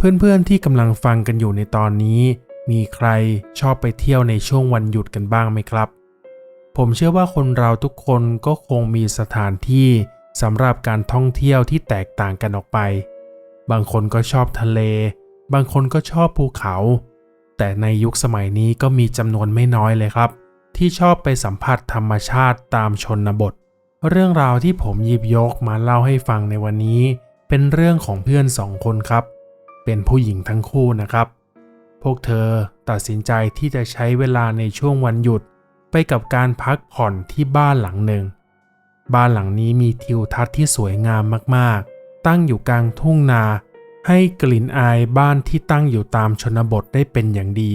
เพื่อนๆที่กำลังฟังกันอยู่ในตอนนี้ มีใครชอบไปเที่ยวในช่วงวันหยุดกันบ้างไหมครับ ผมเชื่อว่าคนเราทุกคนก็คงมีสถานที่สำหรับการท่องเที่ยวที่แตกต่างกันออกไป บางคนก็ชอบทะเล บางคนก็ชอบภูเขา แต่ในยุคสมัยนี้ก็มีจำนวนไม่น้อยเลยครับ ที่ชอบไปสัมผัสธรรมชาติตามชนบท เรื่องราวที่ผมหยิบยกมาเล่าให้ฟังในวันนี้ เป็นเรื่องของเพื่อนสองคนครับ เป็นผู้หญิงทั้งคู่นะครับ พวกเธอตัดสินใจที่จะใช้เวลาในช่วงวันหยุดไปกับการพักผ่อนที่บ้านหลังหนึ่ง บ้านหลังนี้มีทิวทัศน์ที่สวยงามมากๆ ตั้งอยู่กลางทุ่งนา ให้กลิ่นอายบ้านที่ตั้งอยู่ตามชนบทได้เป็นอย่างดี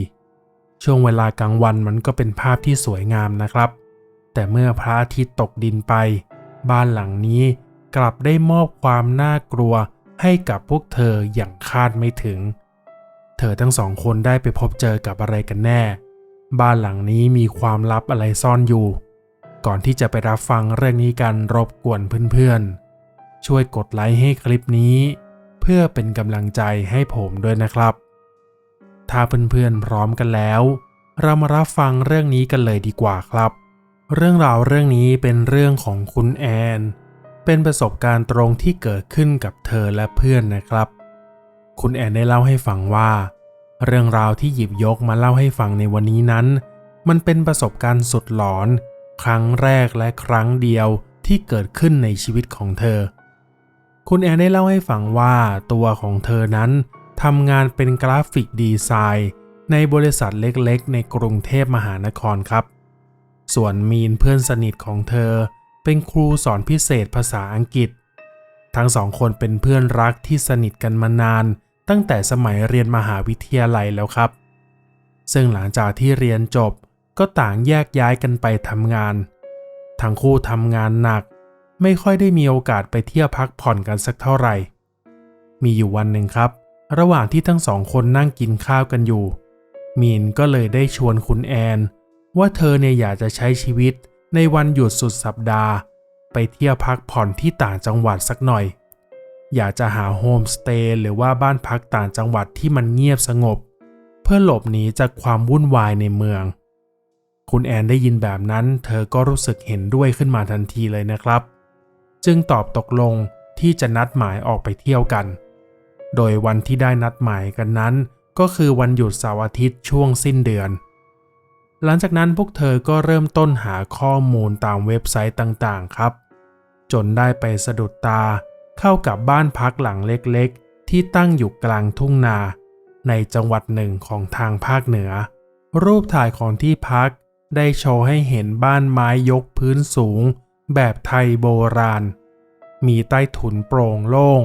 ช่วงเวลากลางวันมันก็เป็นภาพที่สวยงามนะครับ แต่เมื่อพระอาทิตย์ตกดินไป บ้านหลังนี้กลับได้มอบความน่ากลัว ให้กับพวกเธออย่างคาดไม่ถึง เธอทั้งสองคนได้ไปพบเจอกับอะไรกันแน่ บ้านหลังนี้มีความลับอะไรซ่อนอยู่ ก่อนที่จะไปรับฟังเรื่องนี้กันรบกวนเพื่อนๆ ช่วยกดไลค์ให้คลิปนี้ เพื่อเป็นกำลังใจให้ผมด้วยนะครับ ถ้าเพื่อนๆพร้อมกันแล้ว เรามารับฟังเรื่องนี้กันเลยดีกว่าครับ เรื่องราวเรื่องนี้เป็นเรื่องของคุณแอน เป็นประสบการณ์ตรงที่เกิดขึ้นกับเธอและเพื่อนนะครับ คุณแอนได้เล่าให้ฟังว่า เรื่องราวที่หยิบยกมาเล่าให้ฟังในวันนี้นั้น มันเป็นประสบการณ์สุดหลอน ครั้งแรกและครั้งเดียวที่เกิดขึ้นในชีวิตของเธอ คุณแอนได้เล่าให้ฟังว่าตัวของเธอนั้นทำงานเป็นกราฟิกดีไซน์ในบริษัทเล็กๆ ในกรุงเทพมหานครครับ ส่วนมีนเพื่อนสนิทของเธอ เป็นครูสอนพิเศษภาษาอังกฤษ ทั้งสองคนเป็นเพื่อนรักที่สนิทกันมานาน ตั้งแต่สมัยเรียนมหาวิทยาลัยแล้วครับ ซึ่งหลังจากที่เรียนจบก็ต่างแยกย้ายกันไปทำงาน ทั้งคู่ทำงานหนัก ไม่ค่อยได้มีโอกาสไปเที่ยวพักผ่อนกันสักเท่าไหร่ มีอยู่วันหนึ่งครับ ระหว่างที่ทั้งสองคนนั่งกินข้าวกันอยู่ มีนก็เลยได้ชวนคุณแอน ว่าเธอเนี่ยอยากจะใช้ชีวิต ในวันหยุดสุดสัปดาห์ ไปเที่ยวพักผ่อนที่ต่างจังหวัดสักหน่อย อยากจะหาโฮมสเตย์หรือว่าบ้านพักต่างจังหวัดที่มันเงียบสงบ เพื่อหลบหนีจากความวุ่นวายในเมือง คุณแอนได้ยินแบบนั้น เธอก็รู้สึกเห็นด้วยขึ้นมาทันทีเลยนะครับ จึงตอบตกลงที่จะนัดหมายออกไปเที่ยวกัน โดยวันที่ได้นัดหมายกันนั้น ก็คือวันหยุดเสาร์อาทิตย์ช่วงสิ้นเดือน หลังจากนั้นพวกเธอก็เริ่มต้นหาข้อมูลตามเว็บไซต์ต่างๆ ครับ จนได้ไปสะดุดตาเข้ากับบ้านพักหลังเล็กๆ ที่ตั้งอยู่กลางทุ่งนา ในจังหวัดหนึ่งของทางภาคเหนือ รูปถ่ายของที่พักได้โชว์ให้เห็นบ้านไม้ยกพื้นสูง แบบไทยโบราณ มีใต้ถุนโปร่งโล่ง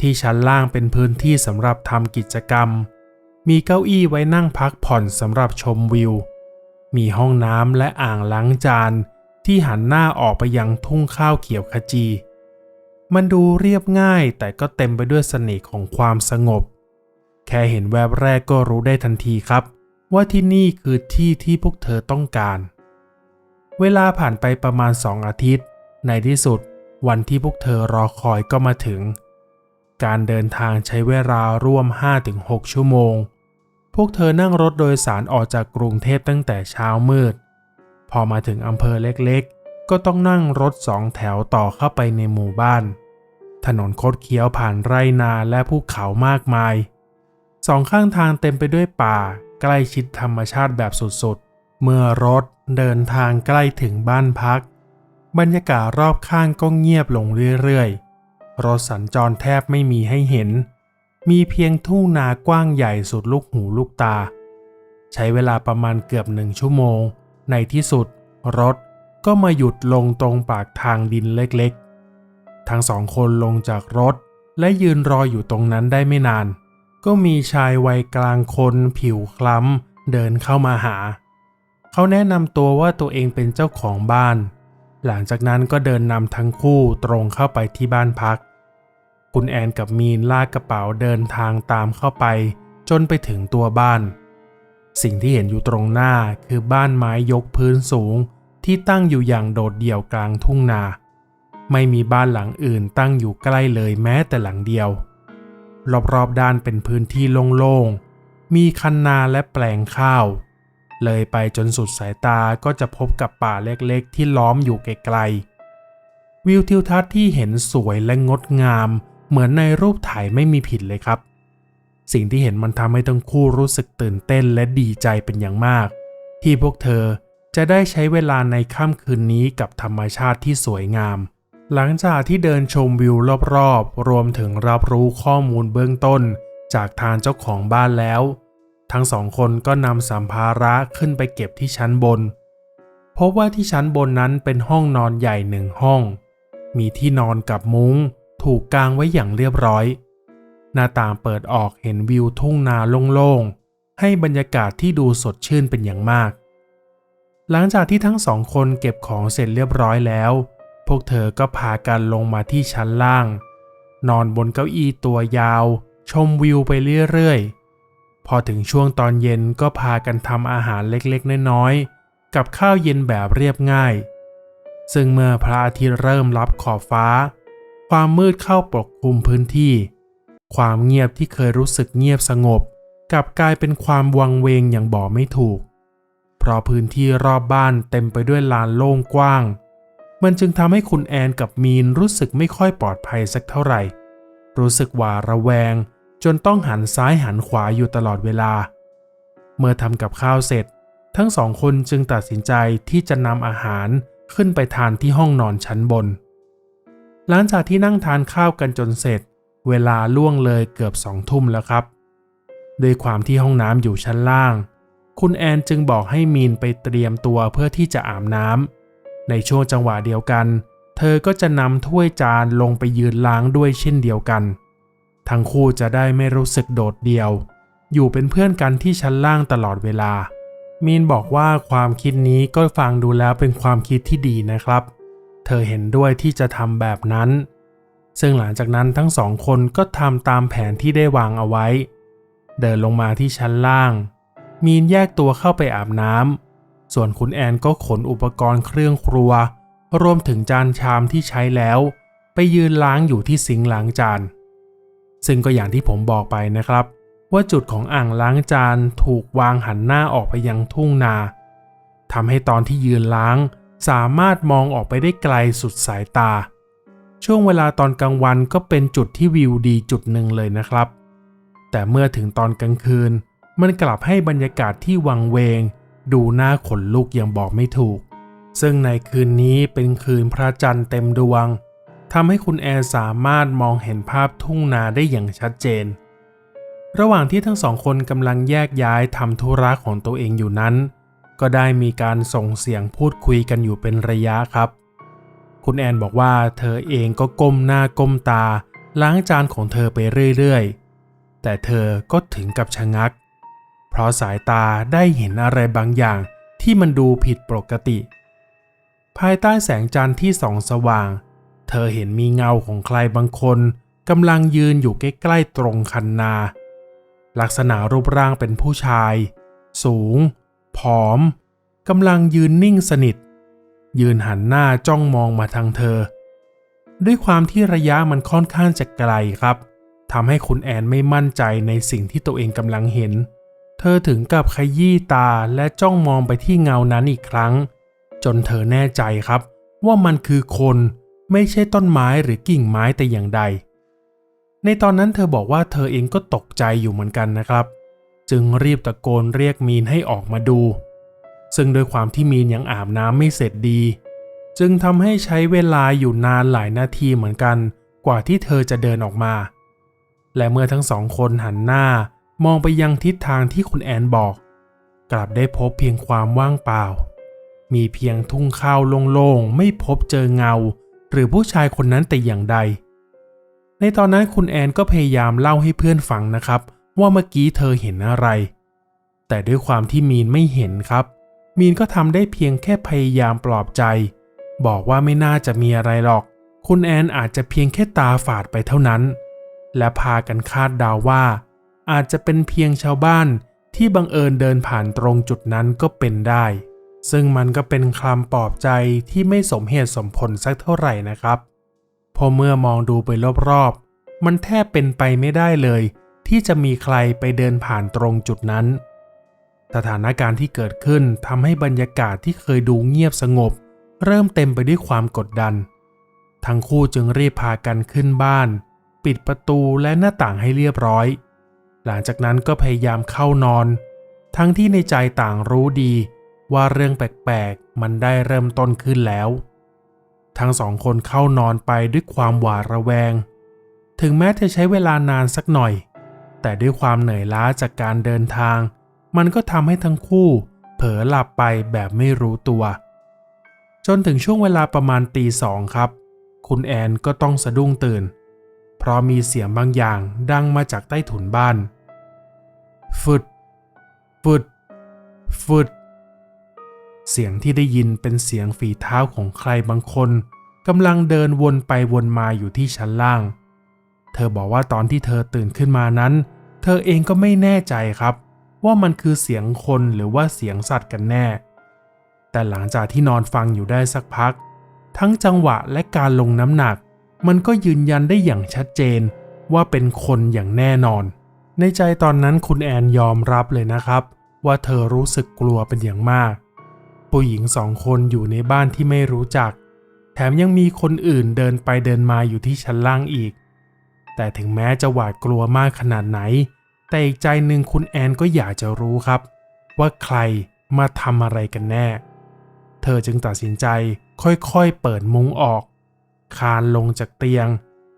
ที่ชั้นล่างเป็นพื้นที่สำหรับทำกิจกรรม มีเก้าอี้ไว้นั่งพักผ่อนสำหรับชมวิว มีห้องน้ำและอ่างล้างจานที่หันหน้าออกไปยังทุ่งข้าวเขียวขจี มันดูเรียบง่ายแต่ก็เต็มไปด้วยเสน่ห์ของความสงบ แค่เห็นแวบแรกก็รู้ได้ทันทีครับ ว่าที่นี่คือที่ที่พวกเธอต้องการ เวลาผ่านไปประมาณสองอาทิตย์ ในที่สุดวันที่พวกเธอรอคอยก็มาถึง การเดินทางใช้เวลาร่วม 5-6 ชั่วโมง วกเธอนั่งรถโดยสารออกจากกรุงเทพตั้งแต่เช้ามืด พอมาถึงอำเภอเล็กๆ ก็ต้องนั่งรถสองแถวต่อเข้าไปในหมู่บ้าน ถนนคดเคี้ยวผ่านไร่นาและภูเขามากมาย สองข้างทางเต็มไปด้วยป่า ใกล้ชิดธรรมชาติแบบสุดๆ เมื่อรถเดินทางใกล้ถึงบ้านพัก บรรยากาศรอบข้างก็เงียบลงเรื่อยๆ รถสัญจรแทบไม่มีให้เห็น มีเพียงทุ่งนากว้างใหญ่สุดลูกหูลูกตา ใช้เวลาประมาณเกือบหนึ่งชั่วโมง ในที่สุด รถก็มาหยุดลงตรงปากทางดินเล็กๆ ทั้งสองคนลงจากรถและยืนรออยู่ตรงนั้นได้ไม่นาน ก็มีชายวัยกลางคนผิวคล้ำเดินเข้ามาหา เขาแนะนำตัวว่าตัวเองเป็นเจ้าของบ้าน หลังจากนั้นก็เดินนำทั้งคู่ตรงเข้าไปที่บ้านพัก คุณแอนกับมีนลากกระเป๋าเดินทางตามเข้าไป จนไปถึงตัวบ้าน สิ่งที่เห็นอยู่ตรงหน้าคือบ้านไม้ยกพื้นสูงที่ตั้งอยู่อย่างโดดเดี่ยวกลางทุ่งนา ไม่มีบ้านหลังอื่นตั้งอยู่ใกล้เลยแม้แต่หลังเดียว รอบๆด้านเป็นพื้นที่โล่งๆ มีคันนาและแปลงข้าว เลยไปจนสุดสายตาก็จะพบกับป่าเล็กๆ ที่ล้อมอยู่ไกลๆ วิวทิวทัศน์ที่เห็นสวยและงดงาม เหมือนในรูปถ่ายไม่มีผิดเลยครับ สิ่งที่เห็นมันทำให้ทั้งคู่รู้สึกตื่นเต้นและดีใจเป็นอย่างมาก ที่พวกเธอจะได้ใช้เวลาในค่ำคืนนี้กับธรรมชาติที่สวยงาม หลังจากที่เดินชมวิวรอบๆ รวมถึงรับรู้ข้อมูลเบื้องต้น จากทางเจ้าของบ้านแล้ว ทั้งสองคนก็นำสัมภาระขึ้นไปเก็บที่ชั้นบน พบว่าที่ชั้นบนนั้นเป็นห้องนอนใหญ่หนึ่งห้อง มีที่นอนกับมุง้ง ถูกกางไว้อย่างเรียบร้อย หน้าต่างเปิดออกเห็นวิวทุ่งนาโล่งๆ ให้บรรยากาศที่ดูสดชื่นเป็นอย่างมาก หลังจากที่ทั้งสองคนเก็บของเสร็จเรียบร้อยแล้ว พวกเธอก็พากันลงมาที่ชั้นล่าง นอนบนเก้าอี้ตัวยาว ชมวิวไปเรื่อยๆ พอถึงช่วงตอนเย็นก็พากันทำอาหารเล็กๆ น้อยๆ กับข้าวเย็นแบบเรียบง่าย ซึ่งเมื่อพระอาทิตย์เริ่มรับขอบฟ้า ความมืดเข้าปกคลุมพื้นที่ ความเงียบที่เคยรู้สึกเงียบสงบกลับกลายเป็นความวังเวงอย่างบอกไม่ถูก เพราะพื้นที่รอบบ้านเต็มไปด้วยลานโล่งกว้าง มันจึงทำให้คุณแอนกับมีนรู้สึกไม่ค่อยปลอดภัยสักเท่าไหร่ รู้สึกหวาดระแวง จนต้องหันซ้ายหันขวาอยู่ตลอดเวลา เมื่อทำกับข้าวเสร็จ ทั้งสองคนจึงตัดสินใจที่จะนำอาหารขึ้นไปทานที่ห้องนอนชั้นบน หลังจากที่นั่งทานข้าวกันจนเสร็จ เวลาล่วงเลยเกือบสองทุ่มแล้วครับด้วยความที่ห้องน้ำอยู่ชั้นล่าง คุณแอนจึงบอกให้มีนไปเตรียมตัวเพื่อที่จะอาบน้ำในช่วงจังหวะเดียวกัน เธอก็จะนำถ้วยจานลงไปยืนล้างด้วยเช่นเดียวกัน ทั้งคู่จะได้ไม่รู้สึกโดดเดี่ยว อยู่เป็นเพื่อนกันที่ชั้นล่างตลอดเวลา มีนบอกว่าความคิดนี้ก็ฟังดูแล้วเป็นความคิดที่ดีนะครับ เธอเห็นด้วยที่จะทำแบบนั้น ซึ่งหลังจากนั้นทั้งสองคนก็ทำตามแผนที่ได้วางเอาไว้ เดินลงมาที่ชั้นล่าง มีนแยกตัวเข้าไปอาบน้ำ ส่วนคุณแอนก็ขนอุปกรณ์เครื่องครัว รวมถึงจานชามที่ใช้แล้ว ไปยืนล้างอยู่ที่สิงค์ล้างจาน ซึ่งก็อย่างที่ผมบอกไปนะครับ ว่าจุดของอ่างล้างจานถูกวางหันหน้าออกไปยังทุ่งนาทำให้ตอนที่ยืนล้าง สามารถมองออกไปได้ไกลสุดสายตา ช่วงเวลาตอนกลางวันก็เป็นจุดที่วิวดีจุดหนึ่งเลยนะครับ แต่เมื่อถึงตอนกลางคืน มันกลับให้บรรยากาศที่วังเวง ดูหน้าขนลุกอย่างบอกไม่ถูก ซึ่งในคืนนี้เป็นคืนพระจันทร์เต็มดวงทำให้คุณแอนสามารถมองเห็นภาพทุ่งนาได้อย่างชัดเจน ระหว่างที่ทั้งสองคนกำลังแยกย้ายทำธุระของตัวเองอยู่นั้น ก็ได้มีการส่งเสียงพูดคุยกันอยู่เป็นระยะครับ คุณแอนบอกว่าเธอเองก็ก้มหน้าก้มตา ล้างจานของเธอไปเรื่อยๆ แต่เธอก็ถึงกับชะงัก เพราะสายตาได้เห็นอะไรบางอย่างที่มันดูผิดปกติ ภายใต้แสงจันทร์ที่ส่องสว่าง เธอเห็นมีเงาของใครบางคนกำลังยืนอยู่ใกล้ๆตรงคันนา ลักษณะรูปร่างเป็นผู้ชาย สูง ผอมกำลังยืนนิ่งสนิท ยืนหันหน้าจ้องมองมาทางเธอ ด้วยความที่ระยะมันค่อนข้างจะไกลครับทำให้คุณแอนไม่มั่นใจในสิ่งที่ตัวเองกำลังเห็น เธอถึงกับขยี้ตาและจ้องมองไปที่เงานั้นอีกครั้ง จนเธอแน่ใจครับ ว่ามันคือคนไม่ใช่ต้นไม้หรือกิ่งไม้แต่อย่างใด ในตอนนั้นเธอบอกว่าเธอเองก็ตกใจอยู่เหมือนกันนะครับ จึงรีบตะโกนเรียกมีนให้ออกมาดู ซึ่งโดยความที่มีนยังอาบน้ำไม่เสร็จดี จึงทำให้ใช้เวลาอยู่นานหลายนาทีเหมือนกัน กว่าที่เธอจะเดินออกมา และเมื่อทั้งสองคนหันหน้ามองไปยังทิศทางที่คุณแอนบอก กลับได้พบเพียงความว่างเปล่า มีเพียงทุ่งข้าวโล่งๆไม่พบเจอเงา หรือผู้ชายคนนั้นแต่อย่างใด ในตอนนั้นคุณแอนก็พยายามเล่าให้เพื่อนฟังนะครับ ว่าเมื่อกี้เธอเห็นอะไร แต่ด้วยความที่มีนไม่เห็นครับ มีนก็ทำได้เพียงแค่พยายามปลอบใจ บอกว่าไม่น่าจะมีอะไรหรอก คุณแอนอาจจะเพียงแค่ตาฝาดไปเท่านั้น และพากันคาดเดาว่า อาจจะเป็นเพียงชาวบ้านที่บังเอิญเดินผ่านตรงจุดนั้นก็เป็นได้ ซึ่งมันก็เป็นคำปลอบใจที่ไม่สมเหตุสมผลสักเท่าไหร่นะครับพอเมื่อมองดูไปรอบๆ มันแทบเป็นไปไม่ได้เลย ที่จะมีใครไปเดินผ่านตรงจุดนั้น สถานการณ์ที่เกิดขึ้นทำให้บรรยากาศที่เคยดูเงียบสงบ เริ่มเต็มไปด้วยความกดดัน ทั้งคู่จึงรีบพากันขึ้นบ้าน ปิดประตูและหน้าต่างให้เรียบร้อย หลังจากนั้นก็พยายามเข้านอน ทั้งที่ในใจต่างรู้ดี ว่าเรื่องแปลกๆมันได้เริ่มต้นขึ้นแล้ว ทั้งสองคนเข้านอนไปด้วยความหวาดระแวง ถึงแม้จะใช้เวลานานสักหน่อย แต่ด้วยความเหนื่อยล้าจากการเดินทาง มันก็ทำให้ทั้งคู่ เผลอหลับไปแบบไม่รู้ตัว จนถึงช่วงเวลาประมาณตีสองครับ คุณแอนก็ต้องสะดุ้งตื่น เพราะมีเสียงบางอย่างดังมาจากใต้ถุนบ้านฟึดฟึดฟึดเสียงที่ได้ยินเป็นเสียงฝีเท้าของใครบางคนกำลังเดินวนไปวนมาอยู่ที่ชั้นล่าง เธอบอกว่าตอนที่เธอตื่นขึ้นมานั้น เธอเองก็ไม่แน่ใจครับ ว่ามันคือเสียงคนหรือว่าเสียงสัตว์กันแน่ แต่หลังจากที่นอนฟังอยู่ได้สักพัก ทั้งจังหวะและการลงน้ำหนัก มันก็ยืนยันได้อย่างชัดเจนว่าเป็นคนอย่างแน่นอน ในใจตอนนั้นคุณแอนยอมรับเลยนะครับ ว่าเธอรู้สึกกลัวเป็นอย่างมาก ผู้หญิงสองคนอยู่ในบ้านที่ไม่รู้จัก แถมยังมีคนอื่นเดินไปเดินมาอยู่ที่ชั้นล่างอีก แต่ถึงแม้จะหวาดกลัวมากขนาดไหน แต่อีกใจหนึ่งคุณแอนก็อยากจะรู้ครับ ว่าใครมาทำอะไรกันแน่ เธอจึงตัดสินใจค่อยๆเปิดมุ้งออก คานลงจากเตียง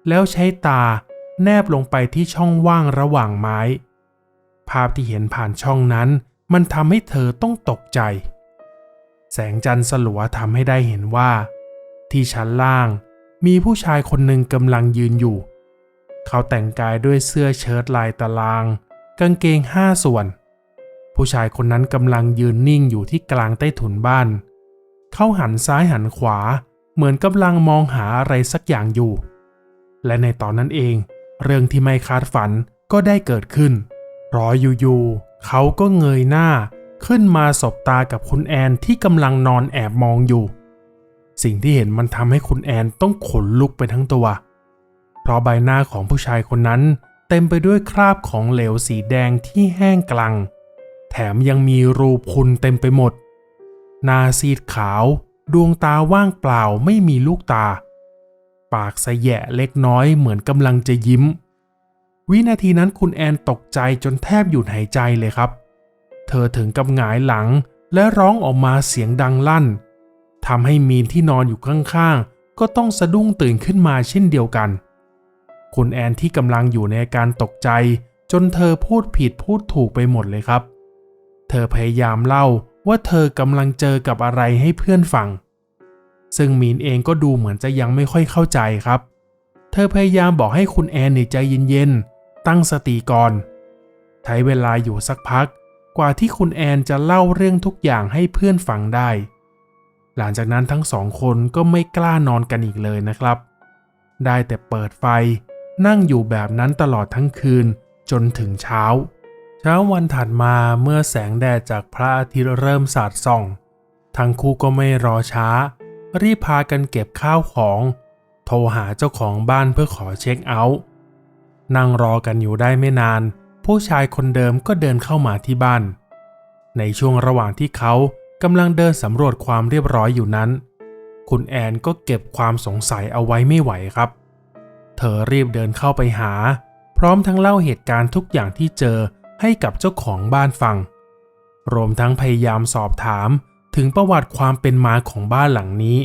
แล้วใช้ตาแนบลงไปที่ช่องว่างระหว่างไม้ ภาพที่เห็นผ่านช่องนั้น มันทำให้เธอต้องตกใจ แสงจันทร์สลัวทำให้ได้เห็นว่า ที่ชั้นล่างมีผู้ชายคนหนึ่งกำลังยืนอยู่ เขาแต่งกายด้วยเสื้อเชิ้ตลายตาราง กางเกงห้าส่วน ผู้ชายคนนั้นกำลังยืนนิ่งอยู่ที่กลางใต้ถุนบ้าน เขาหันซ้ายหันขวา เหมือนกำลังมองหาอะไรสักอย่างอยู่ และในตอนนั้นเอง เรื่องที่ไม่คาดฝันก็ได้เกิดขึ้นรออยู่ๆเขาก็เงยหน้าขึ้นมาสบตากับคุณแอนที่กำลังนอนแอบมองอยู่ สิ่งที่เห็นมันทำให้คุณแอนต้องขนลุกไปทั้งตัวเราะใบหน้าของผู้ชายคนนั้น เต็มไปด้วยคราบของเหลวสีแดงที่แห้งกลัง แถมยังมีรูพุนเต็มไปหมด หน้าซีดขาว ดวงตาว่างเปล่าไม่มีลูกตา ปากสะแยะเล็กน้อยเหมือนกำลังจะยิ้ม วินาทีนั้นคุณแอนตกใจจนแทบหยุดหายใจเลยครับ เธอถึงกับหงายหลังและร้องออกมาเสียงดังลั่นทำให้มีนที่นอนอยู่ข้างๆก็ต้องสะดุ้งตื่นขึ้นมาเช่นเดียวกัน คุณแอนที่กำลังอยู่ในอาการตกใจ จนเธอพูดผิดพูดถูกไปหมดเลยครับ เธอพยายามเล่าว่าเธอกำลังเจอกับอะไรให้เพื่อนฟัง ซึ่งมีนเองก็ดูเหมือนจะยังไม่ค่อยเข้าใจครับ เธอพยายามบอกให้คุณแอนใจเย็นๆ ตั้งสติก่อน ใช้เวลาอยู่สักพัก กว่าที่คุณแอนจะเล่าเรื่องทุกอย่างให้เพื่อนฟังได้ หลังจากนั้นทั้งสองคนก็ไม่กล้านอนกันอีกเลยนะครับ ได้แต่เปิดไฟ นั่งอยู่แบบนั้นตลอดทั้งคืนจนถึงเช้า เช้าวันถัดมาเมื่อแสงแดดจากพระอาทิตย์เริ่มสาดส่อง ทั้งคู่ก็ไม่รอช้า รีบพากันเก็บข้าวของ โทรหาเจ้าของบ้านเพื่อขอเช็คเอาท์นั่งรอกันอยู่ได้ไม่นาน ผู้ชายคนเดิมก็เดินเข้ามาที่บ้าน ในช่วงระหว่างที่เขากำลังเดินสำรวจความเรียบร้อยอยู่นั้น คุณแอนก็เก็บความสงสัยเอาไว้ไม่ไหวครับ เธอรีบเดินเข้าไปหา พร้อมทั้งเล่าเหตุการณ์ทุกอย่างที่เจอให้กับเจ้าของบ้านฟัง รวมทั้งพยายามสอบถามถึงประวัติความเป็นมาของบ้านหลังนี้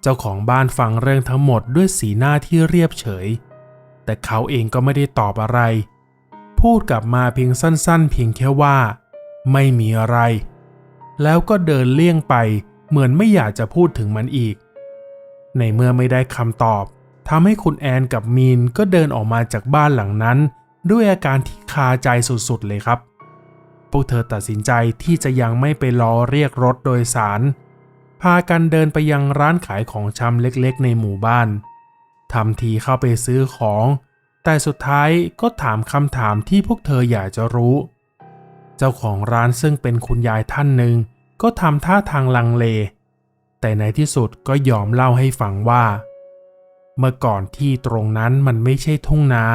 เจ้าของบ้านฟังเรื่องทั้งหมดด้วยสีหน้าที่เรียบเฉย แต่เขาเองก็ไม่ได้ตอบอะไร พูดกลับมาเพียงสั้น ๆ เพียงแค่ว่า ไม่มีอะไร แล้วก็เดินเลี่ยงไปเหมือนไม่อยากจะพูดถึงมันอีก ในเมื่อไม่ได้คำตอบ ทำให้คุณแอนกับมีนก็เดินออกมาจากบ้านหลังนั้น ด้วยอาการที่คาใจสุดๆเลยครับ พวกเธอตัดสินใจที่จะยังไม่ไปรอเรียกรถโดยสาร พากันเดินไปยังร้านขายของชำเล็กๆ ในหมู่บ้านทำทีเข้าไปซื้อของ แต่สุดท้ายก็ถามคำถามที่พวกเธออยากจะรู้ เจ้าของร้านซึ่งเป็นคุณยายท่านหนึ่งก็ทำท่าทางลังเล แต่ในที่สุดก็ยอมเล่าให้ฟังว่า เมื่อก่อนที่ตรงนั้นมันไม่ใช่ทุ่งนา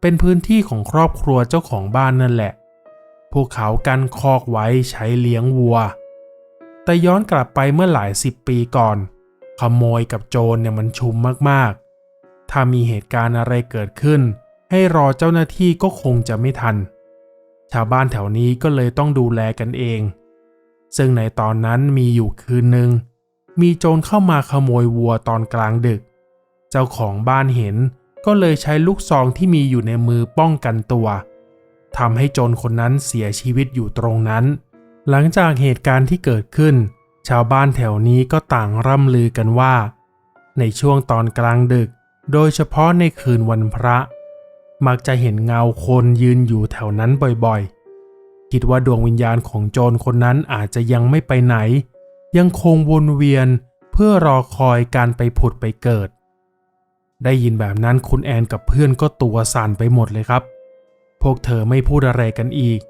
เป็นพื้นที่ของครอบครัวเจ้าของบ้านนั่นแหละ พวกเขากันคอกไว้ใช้เลี้ยงวัว แต่ย้อนกลับไปเมื่อหลายสิบปีก่อน ขโมยกับโจรเนี่ยมันชุมมากๆ ถ้ามีเหตุการณ์อะไรเกิดขึ้น ให้รอเจ้าหน้าที่ก็คงจะไม่ทัน ชาวบ้านแถวนี้ก็เลยต้องดูแลกันเอง ซึ่งในตอนนั้นมีอยู่คืนหนึ่งมีโจรเข้ามาขโมยวัวตอนกลางดึก เจ้าของบ้านเห็นก็เลยใช้ลูกซองที่มีอยู่ในมือป้องกันตัวทำให้โจรคนนั้นเสียชีวิตอยู่ตรงนั้น หลังจากเหตุการณ์ที่เกิดขึ้น ชาวบ้านแถวนี้ก็ต่างร่ำลือกันว่า ในช่วงตอนกลางดึก โดยเฉพาะในคืนวันพระ มักจะเห็นเงาคนยืนอยู่แถวนั้นบ่อยๆ คิดว่าดวงวิญญาณของโจรคนนั้นอาจจะยังไม่ไปไหน ยังคงวนเวียนเพื่อรอคอยการไปผุดไปเกิด ได้ยินแบบนั้นคุณแอนกับเพื่อนก็ตัวสั่นไปหมดเลยครับ พวกเธอไม่พูดอะไรกันอีก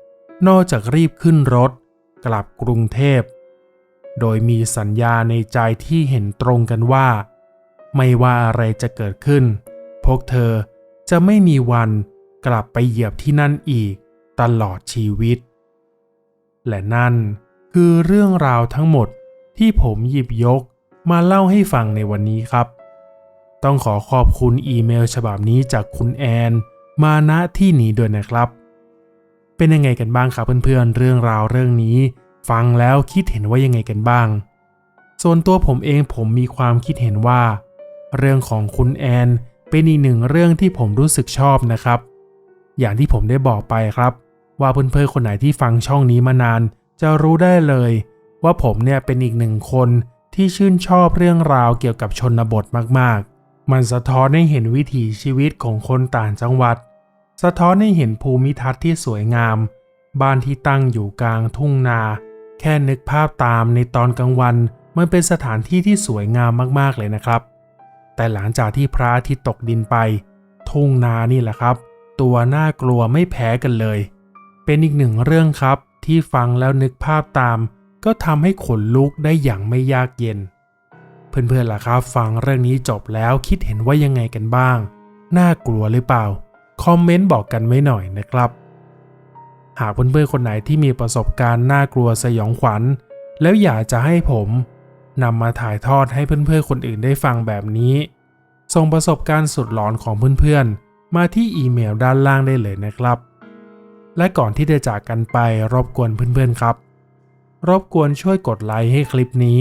นอกจากรีบขึ้นรถ กลับกรุงเทพ โดยมีสัญญาในใจที่เห็นตรงกันว่า ไม่ว่าอะไรจะเกิดขึ้น พวกเธอจะไม่มีวันกลับไปเหยียบที่นั่นอีกตลอดชีวิต และนั่นคือเรื่องราวทั้งหมดที่ผมหยิบยกมาเล่าให้ฟังในวันนี้ครับ ต้องขอขอบคุณอีเมลฉบับนี้จากคุณแอน มาณที่นี้ด้วยนะครับ เป็นยังไงกันบ้างครับเพื่อนๆเรื่องราวเรื่องนี้ ฟังแล้วคิดเห็นว่ายังไงกันบ้าง ส่วนตัวผมเองผมมีความคิดเห็นว่า เรื่องของคุณแอน เป็นอีกหนึ่งเรื่องที่ผมรู้สึกชอบนะครับ อย่างที่ผมได้บอกไปครับ ว่าเพื่อนๆคนไหนที่ฟังช่องนี้มานาน จะรู้ได้เลย ว่าผมเนี่ยเป็นอีกหนึ่งคนที่ชื่นชอบเรื่องราวเกี่ยวกับชนบทมาก มันสะท้อนให้เห็นวิถีชีวิตของคนต่างจังหวัด สะท้อนให้เห็นภูมิทัศน์ที่สวยงาม บ้านที่ตั้งอยู่กลางทุ่งนา แค่นึกภาพตามในตอนกลางวัน มันเป็นสถานที่ที่สวยงามมากๆเลยนะครับ แต่หลังจากที่พระอาทิตย์ตกดินไป ทุ่งนานี่แหละครับ ตัวน่ากลัวไม่แพ้กันเลย เป็นอีกหนึ่งเรื่องครับที่ฟังแล้วนึกภาพตาม ก็ทำให้ขนลุกได้อย่างไม่ยากเย็น เพื่อนๆล่ะครับฟังเรื่องนี้จบแล้วคิดเห็นว่ายังไงกันบ้าง น่ากลัวหรือเปล่า คอมเมนต์บอกกันไว้หน่อยนะครับ หากเพื่อนๆคนไหนที่มีประสบการณ์น่ากลัวสยองขวัญ แล้วอยากจะให้ผมนำมาถ่ายทอดให้เพื่อนๆคนอื่นได้ฟังแบบนี้ ส่งประสบการณ์สุดหลอนของเพื่อนๆ มาที่อีเมลด้านล่างได้เลยนะครับ และก่อนที่จะจากกันไปรบกวนเพื่อนๆครับ รบกวนช่วยกดไลค์ให้คลิปนี้